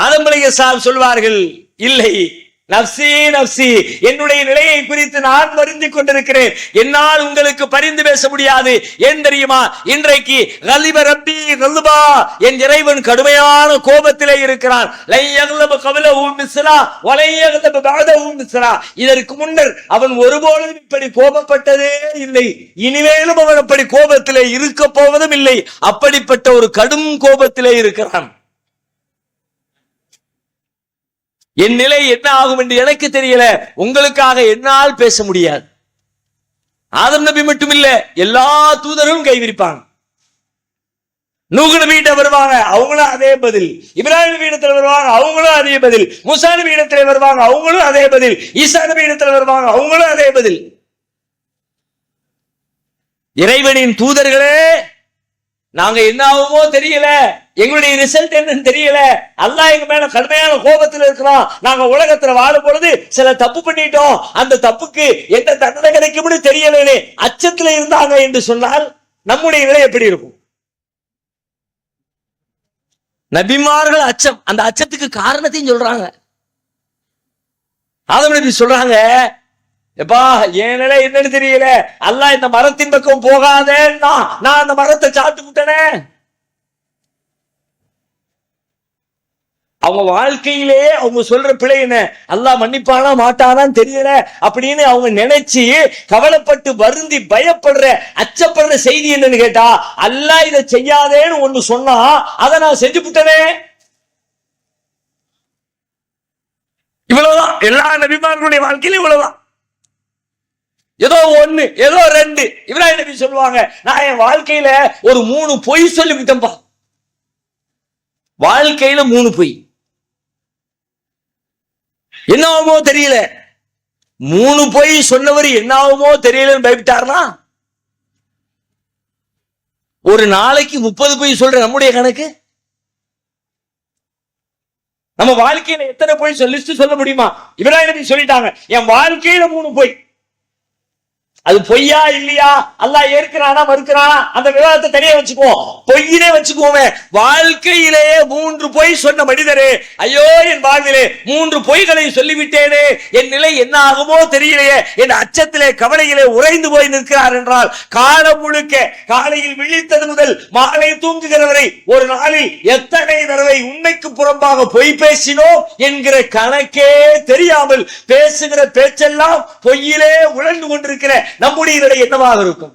ஆதம்பலிக சாப் சொல்வார்கள் இல்லை நப்சி நப்சி என்னுடைய நிலையை குறித்து நான் வருந்திக் கொண்டிருக்கிறேன். என்னால் உங்களுக்கு பரிந்து பேச முடியாது. ஏன் தெரியுமா? இன்றைக்கு கலிப ரப்பி கல்லுபா என் இறைவன் கடுமையான கோபத்திலே இருக்கிறான். லை கவல கபிலஹு மிஸ்லா வலை யக்லபு இதற்கு முன்னர் அவன் ஒருபோதும் இப்படி கோபப்பட்டதே இல்லை. இனிமேலும் அவன் அப்படி கோபத்திலே இருக்க போவதும் இல்லை. அப்படிப்பட்ட ஒரு கடும் கோபத்திலே இருக்கிறான். என் நிலை என்ன ஆகும் என்று எனக்கு தெரியல. உங்களுக்காக என்னால் பேச முடியாது. ஆதம் நபி மட்டும் இல்ல எல்லா தூதரும் கைவிரிப்பாங்க நூகு வீட்டை வருவாங்க அவங்களும் அதே பதில். இப்ராஹிம் வீடத்தில் வருவாங்க அவங்களும் அதே பதில். முசா வீடத்தில் வருவாங்க அவங்களும் அதே பதில். ஈசா வீடத்தில் வருவாங்க அவங்களும் அதே பதில். இறைவனின் தூதர்களே நாங்க என்ன ஆகுமோ தெரியல. எங்களுடைய ரிசல்ட் என்னன்னு தெரியல. அல்லாஹ் எங்க மேல கடுமையான கோபத்தில் இருக்கிறோம் நாங்க உலகத்துல வாழும் பொழுது சில தப்பு பண்ணிட்டோம். அந்த தப்புக்கு எந்த தண்டனை கிடைக்கும்னு தெரியலே அச்சத்துல இருந்தாங்க என்று சொன்னால் நம்முடைய நிலை எப்படி இருக்கும்? நபிமார்கள் அச்சம். அந்த அச்சத்துக்கு காரணத்தையும் சொல்றாங்க. ஆதம் நபி சொல்றாங்க எப்பா என் நிலை என்னன்னு தெரியல. அல்லாஹ் இந்த மரத்தின் பக்கம் போகாதேன்னா நான் அந்த மரத்தை சாப்பிட்டு விட்டனே. அவங்க வாழ்க்கையிலே அவங்க சொல்ற பிழை என்ன? அல்லாஹ் மன்னிப்பானா மாட்டானான்னு தெரியல. அப்படின்னு அவங்க நினைச்சு கவலைப்பட்டு வருந்தி பயப்படுற அச்சப்படுற செய்தி என்னன்னு கேட்டா அல்லாஹ் இதை செய்யாதேன்னு ஒண்ணு சொன்னா அதை நான் செஞ்சு விட்டனே. இவ்வளவுதான். எல்லா நபிமார்களுடைய வாழ்க்கையிலும் இவ்வளவுதான். ஏதோ ஒண்ணு ஏதோ ரெண்டு. இப்ராஹிம் நபி சொல்லுவாங்க? நான் என் வாழ்க்கையில ஒரு மூணு பொய் சொல்லிவிட்டேன்பா. வாழ்க்கையில மூணு பொய். என்னவுமோ தெரியல. மூணு பொய் சொன்னவர் என்னாகுமோ தெரியலன்னு பயப்பட்டாருனா ஒரு நாளைக்கு முப்பது பொய் சொல்ற நம்முடைய கணக்கு? நம்ம வாழ்க்கையில எத்தனை பொய் சொல்லி லிஸ்ட் சொல்ல முடியுமா? இப்ராஹிம் நபி சொல்லிட்டாங்க? என் வாழ்க்கையில மூணு பொய். அது பொய்யா இல்லையா? அல்லா ஏற்கிறானா மறுக்கிறானா? அந்த விவாதத்தை தனியா வச்சுக்குவோம். பொய்யினே வச்சுக்குவோமே. வாழ்க்கையிலேயே மூன்று பொய் சொன்ன மனிதரே ஐயோ என் வாழ்விலே மூன்று பொய்களை சொல்லிவிட்டேனே. என் நிலை என்ன ஆகுமோ தெரியலையே. என் அச்சத்திலே கவலையிலே உறைந்து போய் நிற்கிறார் என்றால் காலம் முழுக்க காலையில் விழித்தது முதல் மாலை தூங்குகிற வரை ஒரு நாளில் எத்தனை தடவை உண்மைக்கு புறம்பாக பொய் பேசினோம் என்கிற கணக்கே தெரியாமல் பேசுகிற பேச்செல்லாம் பொய்யிலே உழந்து கொண்டிருக்கிற நம்முடைய நிலை என்னவாக இருக்கும்?